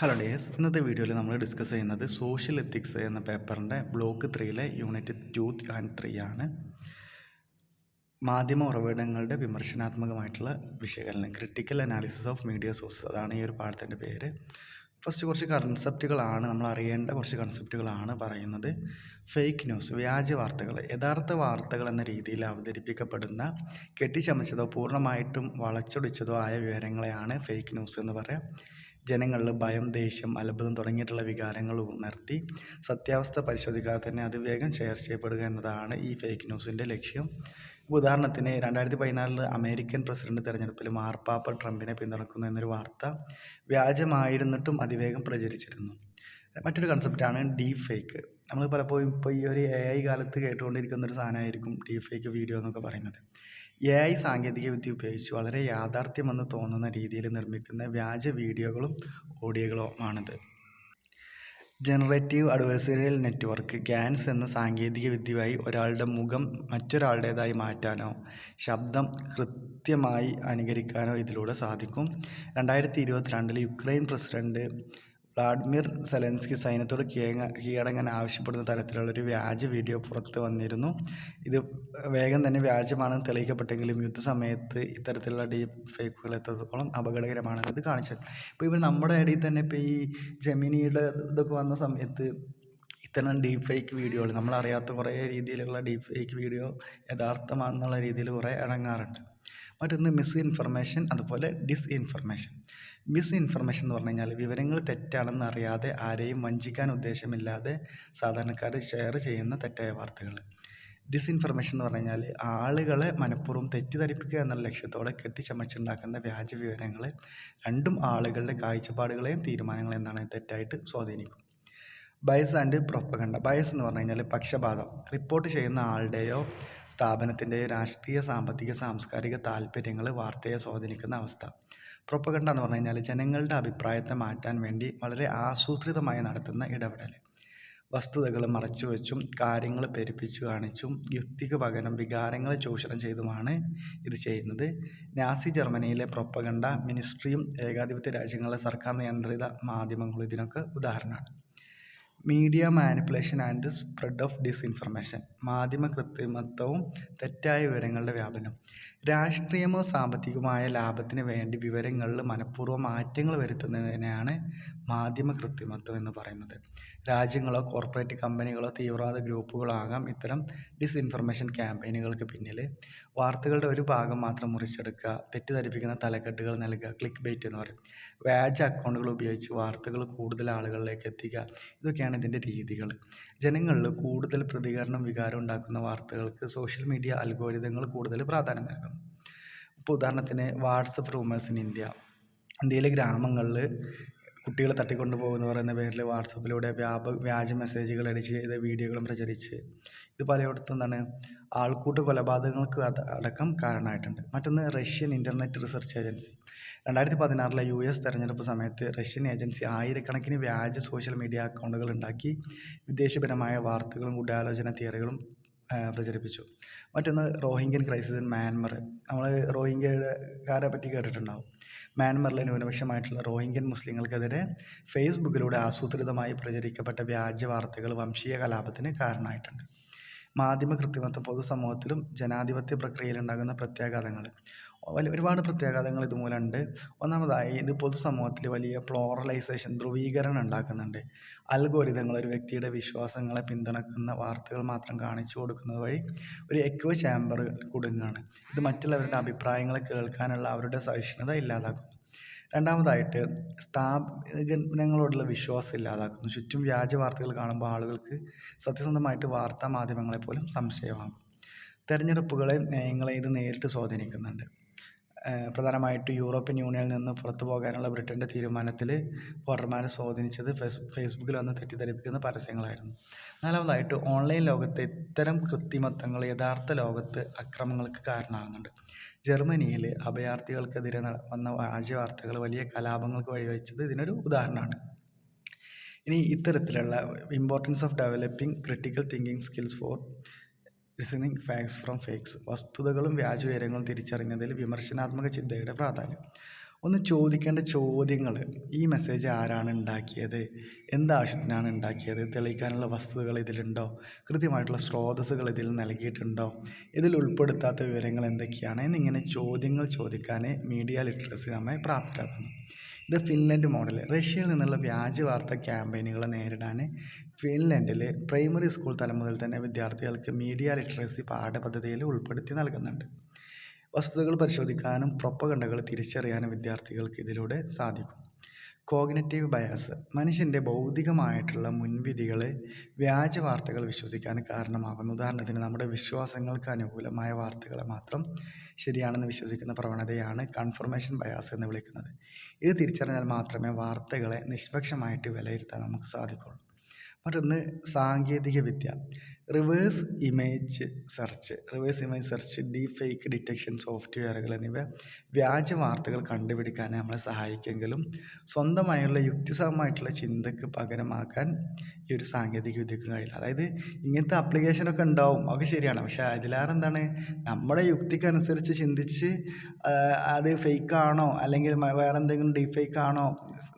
Hello days ഇന്നത്തെ വീഡിയോയിൽ നമ്മൾ ഡിസ്കസ് ചെയ്യുന്നത് സോഷ്യൽ എത്തിക്സ് എന്ന പേപ്പറിന്റെ ബ്ലോക്ക് ത്രീയിലെ യൂണിറ്റ് ടു ആൻഡ് ത്രീ ആണ്. മാധ്യമ ഉറവിടങ്ങളുടെ വിമർശനാത്മകമായിട്ടുള്ള വിശകലനം critical analysis of media source അതാണ് ഈ ഒരു പാഠത്തിന്റെ പേര്. ഫസ്റ്റ് കുറച്ച് കൺസെപ്റ്റുകളാണ് നമ്മൾ അറിയേണ്ട കുറച്ച് കൺസെപ്റ്റുകളാണ് പറയുന്നത്. ഫേക്ക് ന്യൂസ് വ്യാജ വാർത്തകൾ യഥാർത്ഥ വാർത്തകൾ എന്ന രീതിയിൽ അവതരിപ്പിക്കപ്പെടുന്ന കെട്ടിച്ചമച്ചതോ പൂർണമായിട്ടും വളച്ചൊടിച്ചതോ ആയ വിവരങ്ങളെയാണ് ഫേക്ക് ന്യൂസ് എന്ന് പറയാം. ജനങ്ങളിൽ ഭയം ദേഷ്യം അത്ഭുതം തുടങ്ങിയിട്ടുള്ള വികാരങ്ങൾ ഉണർത്തി സത്യാവസ്ഥ പരിശോധിക്കാതെ തന്നെ അത് വേഗം ഷെയർ ചെയ്യപ്പെടുക എന്നതാണ് ഈ ഫേക്ക് ന്യൂസിന്റെ ലക്ഷ്യം. ഉദാഹരണത്തിന് രണ്ടായിരത്തി പതിനാലിൽ അമേരിക്കൻ പ്രസിഡന്റ് തെരഞ്ഞെടുപ്പിൽ മാർപ്പാപ്പ ട്രംപിനെ പിന്തുണക്കുന്നു എന്നൊരു വാർത്ത വ്യാജമായിരുന്നിട്ടും അതിവേഗം പ്രചരിച്ചിരുന്നു. മറ്റൊരു കൺസെപ്റ്റാണ് ഡീ ഫേക്ക് നമ്മൾ പലപ്പോഴും ഇപ്പോൾ ഈ ഒരു എ ഐ കാലത്ത് കേട്ടുകൊണ്ടിരിക്കുന്ന ഒരു സാധനമായിരിക്കും ഡീ ഫേക്ക് വീഡിയോ എന്നൊക്കെ പറയുന്നത്. എ ഐ സാങ്കേതികവിദ്യ ഉപയോഗിച്ച് വളരെ യാഥാർത്ഥ്യമെന്ന് തോന്നുന്ന രീതിയിൽ നിർമ്മിക്കുന്ന വ്യാജ വീഡിയോകളും ഓഡിയോകളുമാണിത്. ജനറേറ്റീവ് അഡ്വേഴ്സറിയൽ നെറ്റ്വർക്ക് ഗാൻസ് എന്ന സാങ്കേതിക ഒരാളുടെ മുഖം മറ്റൊരാളുടേതായി മാറ്റാനോ ശബ്ദം കൃത്യമായി അനുകരിക്കാനോ ഇതിലൂടെ സാധിക്കും. രണ്ടായിരത്തി ഇരുപത്തിരണ്ടിൽ യുക്രൈൻ പ്രസിഡന്റ് വ്ളാഡിമിർ സെലൻസ്കി സൈന്യത്തോട് കീഴ കീഴടങ്ങാൻ ആവശ്യപ്പെടുന്ന തരത്തിലുള്ളൊരു വ്യാജ വീഡിയോ പുറത്ത് വന്നിരുന്നു. ഇത് വേഗം തന്നെ വ്യാജമാണെന്ന് തെളിയിക്കപ്പെട്ടെങ്കിലും യുദ്ധസമയത്ത് ഇത്തരത്തിലുള്ള ഡീപ്പ് ഫേക്കുകൾ എത്രത്തോളം ഇത് കാണിച്ചത് ഇപ്പോൾ ഇവർ നമ്മുടെ ഇടയിൽ തന്നെ ഇപ്പോൾ ഈ ജമിനിയുടെ ഇതൊക്കെ വന്ന സമയത്ത് ഇത്തരം ഡീപ്പ് ഫേക്ക് വീഡിയോകൾ നമ്മളറിയാത്ത കുറേ രീതിയിലുള്ള ഡീപ്പ് ഫേക്ക് വീഡിയോ യഥാർത്ഥമാണെന്നുള്ള രീതിയിൽ കുറേ ഇറങ്ങാറുണ്ട് മറ്റൊന്ന് മിസ് ഇൻഫർമേഷൻ അതുപോലെ ഡിസ് ഇൻഫർമേഷൻ മിസ് ഇൻഫർമേഷൻ എന്ന് പറഞ്ഞു കഴിഞ്ഞാൽ വിവരങ്ങൾ തെറ്റാണെന്ന് അറിയാതെ ആരെയും വഞ്ചിക്കാൻ ഉദ്ദേശമില്ലാതെ സാധാരണക്കാർ ഷെയർ ചെയ്യുന്ന തെറ്റായ വാർത്തകൾ. ഡിസ്ഇൻഫർമേഷൻ എന്ന് പറഞ്ഞു കഴിഞ്ഞാൽ ആളുകളെ മനഃപൂർവം തെറ്റിദ്ധരിപ്പിക്കുക എന്നുള്ള ലക്ഷ്യത്തോടെ കെട്ടിച്ചമച്ചുണ്ടാക്കുന്ന വ്യാജ വിവരങ്ങൾ രണ്ടും ആളുകളുടെ കാഴ്ചപ്പാടുകളെയും തീരുമാനങ്ങളെയും എന്താണ് തെറ്റായിട്ട് സ്വാധീനിക്കും. Bias and propaganda. ബയസ് എന്ന് പറഞ്ഞു കഴിഞ്ഞാൽ പക്ഷപാതം. റിപ്പോർട്ട് ചെയ്യുന്ന ആളുടെയോ സ്ഥാപനത്തിന്റെയോ രാഷ്ട്രീയ സാമ്പത്തിക സാംസ്കാരിക താല്പര്യങ്ങൾ വാർത്തയെ സ്വാധീനിക്കുന്ന അവസ്ഥ. പ്രൊപ്പഗണ്ട എന്ന് പറഞ്ഞു കഴിഞ്ഞാൽ ജനങ്ങളുടെ അഭിപ്രായത്തെ മാറ്റാൻ വേണ്ടി വളരെ ആസൂത്രിതമായി നടത്തുന്ന ഇടപെടൽ വസ്തുതകൾ മറച്ചുവെച്ചും കാര്യങ്ങൾ പെരുപ്പിച്ചു കാണിച്ചും യുക്തിക്ക് പകരം വികാരങ്ങളെ ചൂഷണം ചെയ്തുമാണ് ഇത് ചെയ്യുന്നത്. നാസി ജർമ്മനിയിലെ പ്രൊപ്പഗണ്ട മിനിസ്ട്രിയും ഏകാധിപത്യ രാജ്യങ്ങളിലെ സർക്കാർ നിയന്ത്രിത മാധ്യമങ്ങളും ഇതിനൊക്കെ ഉദാഹരണമാണ്. Media manipulation and spread of disinformation മാധ്യമ കൃത്രിമത്വവും തെറ്റായ വിവരങ്ങളുടെ വ്യാപനം രാഷ്ട്രീയമോ സാമ്പത്തികമായ ലാഭത്തിന് വേണ്ടി വിവരങ്ങളിൽ മനഃപൂർവം മാറ്റങ്ങൾ വരുത്തുന്നതിനെയാണ് മാധ്യമ കൃത്രിമത്വം എന്ന് പറയുന്നത്. രാജ്യങ്ങളോ കോർപ്പറേറ്റ് കമ്പനികളോ തീവ്രവാദ ഗ്രൂപ്പുകളോ ആകാം ഇത്തരം ഡിസ്ഇൻഫർമേഷൻ ക്യാമ്പയിനുകൾക്ക് പിന്നിൽ വാർത്തകളുടെ ഒരു ഭാഗം മാത്രം മുറിച്ചെടുക്കുക തെറ്റിദ്ധരിപ്പിക്കുന്ന തലക്കെട്ടുകൾ നൽകുക ക്ലിക്ക് ബൈറ്റ് എന്ന് പറയും. വ്യാജ അക്കൗണ്ടുകൾ ഉപയോഗിച്ച് വാർത്തകൾ കൂടുതൽ ആളുകളിലേക്ക് എത്തിക്കുക ഇതൊക്കെയാണ് ഇതിന്റെ രീതികൾ ജനങ്ങളിൽ കൂടുതൽ പ്രതികരണം വികാരം ഉണ്ടാക്കുന്ന വാർത്തകൾക്ക് സോഷ്യൽ മീഡിയ അൽഗോരിതങ്ങൾ കൂടുതൽ പ്രാധാന്യം നൽകുന്നു. ഇപ്പോൾ ഉദാഹരണത്തിന് വാട്സപ്പ് റൂമേഴ്സ് ഇൻ ഇന്ത്യ ഇന്ത്യയിലെ ഗ്രാമങ്ങളിൽ കുട്ടികളെ തട്ടിക്കൊണ്ടു പോകുന്നു പറയുന്ന പേരിൽ വാട്സപ്പിലൂടെ വ്യാപ വ്യാജ മെസ്സേജുകൾ അടിച്ച് ചെയ്ത വീഡിയോകളും പ്രചരിച്ച്. ഇത് പലയിടത്തും എന്താണ് ആൾക്കൂട്ട കൊലപാതകങ്ങൾക്ക് അടക്കം കാരണമായിട്ടുണ്ട്. മറ്റൊന്ന് റഷ്യൻ ഇന്റർനെറ്റ് റിസർച്ച് ഏജൻസി രണ്ടായിരത്തി പതിനാറിലെ യു എസ് തെരഞ്ഞെടുപ്പ് സമയത്ത് റഷ്യൻ ഏജൻസി ആയിരക്കണക്കിന് വ്യാജ സോഷ്യൽ മീഡിയ അക്കൗണ്ടുകൾ ഉണ്ടാക്കി വിദേശപരമായ വാർത്തകളും ഗൂഢാലോചന തിയറികളും പ്രചരിപ്പിച്ചു. മറ്റൊന്ന് റോഹിംഗ്യൻ ക്രൈസിസ് ഇൻ മ്യാൻമർ നമ്മൾ റോഹിംഗ്യക്കാരെ പറ്റി കേട്ടിട്ടുണ്ടാവും. മ്യാൻമറിലെ ന്യൂനപക്ഷമായിട്ടുള്ള റോഹിംഗ്യൻ മുസ്ലിങ്ങൾക്കെതിരെ ഫേസ്ബുക്കിലൂടെ ആസൂത്രിതമായി പ്രചരിക്കപ്പെട്ട വ്യാജ വാർത്തകൾ വംശീയ കലാപത്തിന് കാരണമായിട്ടുണ്ട്. മാധ്യമ കൃത്രിമത്വം പൊതുസമൂഹത്തിലും ജനാധിപത്യ പ്രക്രിയയിലുണ്ടാകുന്ന പ്രത്യാഘാതങ്ങൾ. ഒരുപാട് പ്രത്യാഘാതങ്ങൾ ഇതുമൂലമുണ്ട്. ഒന്നാമതായി ഇത് പൊതുസമൂഹത്തിൽ വലിയ പ്ലോറലൈസേഷൻ ധ്രുവീകരണം ഉണ്ടാക്കുന്നുണ്ട്. അൽഗോരിതങ്ങൾ ഒരു വ്യക്തിയുടെ വിശ്വാസങ്ങളെ പിന്തുണക്കുന്ന വാർത്തകൾ മാത്രം കാണിച്ചു കൊടുക്കുന്നത് വഴി ഒരു എക്കോ ചാമ്പർ കുടുങ്ങുകയാണ് ഇത് മറ്റുള്ളവരുടെ അഭിപ്രായങ്ങൾ കേൾക്കാനുള്ള അവരുടെ സഹിഷ്ണുത ഇല്ലാതാക്കുന്നു. രണ്ടാമതായിട്ട് സ്ഥാപനങ്ങളോടുള്ള വിശ്വാസം ഇല്ലാതാക്കുന്നു. ചുറ്റും വ്യാജ വാർത്തകൾ കാണുമ്പോൾ ആളുകൾക്ക് സത്യസന്ധമായിട്ട് വാർത്താ മാധ്യമങ്ങളെ പോലും സംശയമാകും. തെരഞ്ഞെടുപ്പുകളെ നയങ്ങളെ ഇത് നേരിട്ട് സ്വാധീനിക്കുന്നുണ്ട്. പ്രധാനമായിട്ടും യൂറോപ്യൻ യൂണിയനിൽ നിന്ന് പുറത്തു പോകാനുള്ള ബ്രിട്ടന്റെ തീരുമാനത്തിൽ വോട്ടർമാരെ സ്വാധീനിച്ചത് ഫേസ് ഫേസ്ബുക്കിൽ വന്ന് തെറ്റിദ്ധരിപ്പിക്കുന്ന പരസ്യങ്ങളായിരുന്നു. നാലാമതായിട്ട് ഓൺലൈൻ ലോകത്തെ ഇത്തരം കൃത്രിമത്വങ്ങൾ യഥാർത്ഥ ലോകത്ത് അക്രമങ്ങൾക്ക് കാരണമാകുന്നുണ്ട്. ജർമ്മനിയിൽ അഭയാർത്ഥികൾക്കെതിരെ വന്ന വ്യാജ വാർത്തകൾ വലിയ കലാപങ്ങൾക്ക് വഴിവെച്ചത് ഇതിനൊരു ഉദാഹരണമാണ്. ഇനി ഇത്തരത്തിലുള്ള importance of developing critical thinking skills for listening facts from fakes വസ്തുതകളും വ്യാജ വിവരങ്ങളും തിരിച്ചറിഞ്ഞതിൽ വിമർശനാത്മക ചിന്തയുടെ പ്രാധാന്യം. ഒന്ന് ചോദിക്കേണ്ട ചോദ്യങ്ങൾ. ഈ മെസ്സേജ് ആരാണ് ഉണ്ടാക്കിയത്? എന്താവശ്യത്തിനാണ് ഉണ്ടാക്കിയത്? തെളിയിക്കാനുള്ള വസ്തുതകൾ ഇതിലുണ്ടോ? കൃത്യമായിട്ടുള്ള സ്രോതസ്സുകൾ ഇതിൽ നൽകിയിട്ടുണ്ടോ? ഇതിൽ ഉൾപ്പെടുത്താത്ത വിവരങ്ങൾ എന്തൊക്കെയാണ് എന്നിങ്ങനെ ചോദ്യങ്ങൾ ചോദിക്കാനേ മീഡിയ ലിറ്ററസി നമ്മെ പ്രാപ്തരാക്കുന്നു. ഇത് ഫിൻലൻഡ് മോഡൽ. റഷ്യയിൽ നിന്നുള്ള വ്യാജ വാർത്ത ക്യാമ്പയിനുകളെ നേരിടാൻ ഫിൻലൻഡിൽ പ്രൈമറി സ്കൂൾ തലം മുതൽ തന്നെ വിദ്യാർത്ഥികൾക്ക് മീഡിയ ലിറ്ററസി പാഠപദ്ധതിയിൽ ഉൾപ്പെടുത്തി നൽകുന്നുണ്ട്. വസ്തുതകൾ പരിശോധിക്കാനും പ്രൊപ്പഗണ്ടകൾ തിരിച്ചറിയാനും വിദ്യാർത്ഥികൾക്ക് ഇതിലൂടെ സാധിക്കും. കോഗ്നിറ്റീവ് ബയാസ് മനുഷ്യന്റെ ഭൗതികമായിട്ടുള്ള മുൻവിധികളെ വ്യാജ വാർത്തകൾ വിശ്വസിക്കാൻ കാരണമാകുന്നു. ഉദാഹരണത്തിന് നമ്മുടെ വിശ്വാസങ്ങൾക്ക് അനുകൂലമായ വാർത്തകളെ മാത്രം ശരിയാണെന്ന് വിശ്വസിക്കുന്ന പ്രവണതയാണ് കൺഫർമേഷൻ ബയാസ് എന്ന് വിളിക്കുന്നത്. ഇത് തിരിച്ചറിഞ്ഞാൽ മാത്രമേ വാർത്തകളെ നിഷ്പക്ഷമായിട്ട് വിലയിരുത്താൻ നമുക്ക് സാധിക്കുള്ളൂ മറ്റൊന്ന് സാങ്കേതിക വിദ്യ. Reverse image search. Reverse image search deep fake detection സോഫ്റ്റ്വെയറുകൾ എന്നിവ വ്യാജ വാർത്തകൾ കണ്ടുപിടിക്കാൻ നമ്മളെ സഹായിക്കുമെങ്കിലും സ്വന്തമായുള്ള യുക്തിസഹമായിട്ടുള്ള ചിന്തക്ക് പകരമാക്കാൻ ഈ ഒരു സാങ്കേതിക വിദ്യക്ക് കഴിയില്ല. അതായത് ഇങ്ങനത്തെ ആപ്ലിക്കേഷനൊക്കെ ഉണ്ടാവും അതൊക്കെ ശരിയാണ്. പക്ഷേ അതിലേറെ എന്താണ്? നമ്മുടെ യുക്തിക്കനുസരിച്ച് ചിന്തിച്ച് അത് ഫേക്കാണോ അല്ലെങ്കിൽ വേറെ എന്തെങ്കിലും ഡീപ് ഫേക്ക് ആണോ?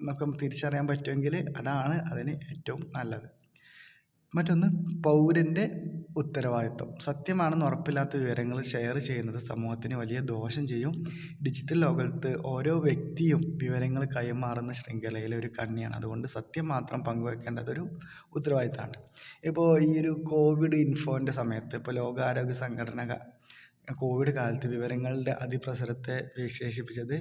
എന്നൊക്കെ തിരിച്ചറിയാൻ പറ്റുമെങ്കിൽ അതാണ് അതിന് ഏറ്റവും നല്ലത്. മറ്റൊന്ന് പൗരന്റെ ഉത്തരവാദിത്വം. സത്യമാണെന്ന് ഉറപ്പില്ലാത്ത വിവരങ്ങൾ ഷെയർ ചെയ്യുന്നത് സമൂഹത്തിന് വലിയ ദോഷം ചെയ്യും. ഡിജിറ്റൽ ലോകത്ത് ഓരോ വ്യക്തിയും വിവരങ്ങൾ കൈമാറുന്ന ശൃംഖലയിലെ ഒരു കണ്ണിയാണ്. അതുകൊണ്ട് സത്യം മാത്രം പങ്കുവെക്കേണ്ടതൊരു ഉത്തരവാദിത്തമാണ് ഇപ്പോൾ ഈ ഒരു കോവിഡ് ഇൻഫോന്റെ സമയത്ത് ഇപ്പോൾ ലോകാരോഗ്യ സംഘടന കോവിഡ് കാലത്ത് വിവരങ്ങളുടെ അതിപ്രസരത്തെ വിശേഷിപ്പിച്ചത്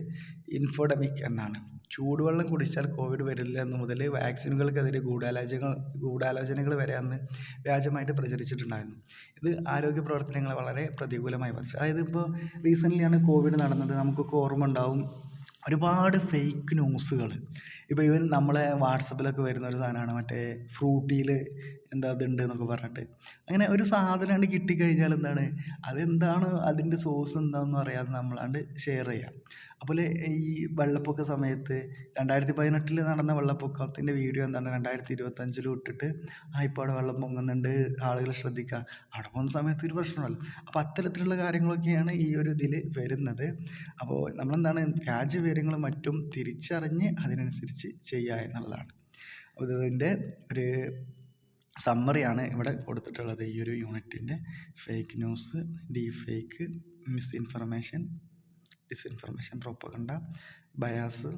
ഇൻഫോഡമിക് എന്നാണ്. ചൂടുവെള്ളം കുടിച്ചാൽ കോവിഡ് വരില്ല എന്ന് മുതൽ വാക്സിനുകൾക്കെതിരെ ഗൂഢാലോചനകൾ ഗൂഢാലോചനകൾ വരെ അന്ന് വ്യാജമായിട്ട് പ്രചരിച്ചിട്ടുണ്ടായിരുന്നു. ഇത് ആരോഗ്യ പ്രവർത്തനങ്ങളെ വളരെ പ്രതികൂലമായി ബാധിച്ചു. അതായത് ഇപ്പോൾ റീസെന്റ്ലിയാണ് കോവിഡ് നടന്നത്. നമുക്കൊക്കെ ഓർമ്മ ഉണ്ടാവും. ഒരുപാട് ഫേക്ക് ന്യൂസുകൾ ഇപ്പോൾ ഇവൻ നമ്മളെ വാട്സപ്പിലൊക്കെ വരുന്ന ഒരു സാധനമാണ്. മറ്റേ ഫ്രൂട്ടിയിൽ എന്താ ഇതുണ്ട് എന്നൊക്കെ പറഞ്ഞിട്ട്. അങ്ങനെ ഒരു സാധനം കിട്ടിക്കഴിഞ്ഞാൽ എന്താണ്? അതെന്താണ്? അതിന്റെ സോഴ്സ് എന്താണെന്ന് അറിയാതെ നമ്മളാണ്ട് ഷെയർ ചെയ്യാം. അതുപോലെ ഈ വെള്ളപ്പൊക്ക സമയത്ത് രണ്ടായിരത്തി പതിനെട്ടിൽ നടന്ന വെള്ളപ്പൊക്കത്തിന്റെ വീഡിയോ എന്താണ്? രണ്ടായിരത്തി ഇരുപത്തഞ്ചിലും ഇട്ടിട്ട് ആ ഇപ്പോൾ അവിടെ വെള്ളം പൊങ്ങുന്നുണ്ട്. ആളുകൾ ശ്രദ്ധിക്കുക അവിടെ പോകുന്ന സമയത്ത് ഒരു പ്രശ്നമല്ല. അപ്പോൾ അത്തരത്തിലുള്ള കാര്യങ്ങളൊക്കെയാണ് ഈ ഒരു ഇതിൽ വരുന്നത്. അപ്പോൾ നമ്മളെന്താണ്? വ്യാജ വിവരങ്ങളും മറ്റും തിരിച്ചറിഞ്ഞ് അതിനനുസരിച്ച് ചെയ്യുക എന്നുള്ളതാണ്. അപ്പോൾ ഇതിന്റെ ഒരു സമ്മറിയാണ് ഇവിടെ കൊടുത്തിട്ടുള്ളത് ഈ ഒരു യൂണിറ്റിന്റെ fake news deepfake misinformation disinformation propaganda bias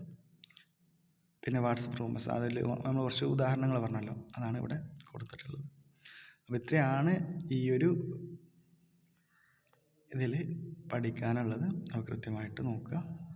പിന്നെ വാട്സപ്പ് റൂമേഴ്സ് അതിൽ നമ്മൾ കുറച്ച് ഉദാഹരണങ്ങൾ പറഞ്ഞല്ലോ. അതാണ് ഇവിടെ കൊടുത്തിട്ടുള്ളത്. അപ്പോൾ ഇത്രയാണ് ഈ ഒരു ഇതിൽ പഠിക്കാനുള്ളത്. കൃത്യമായിട്ട് നോക്കുക.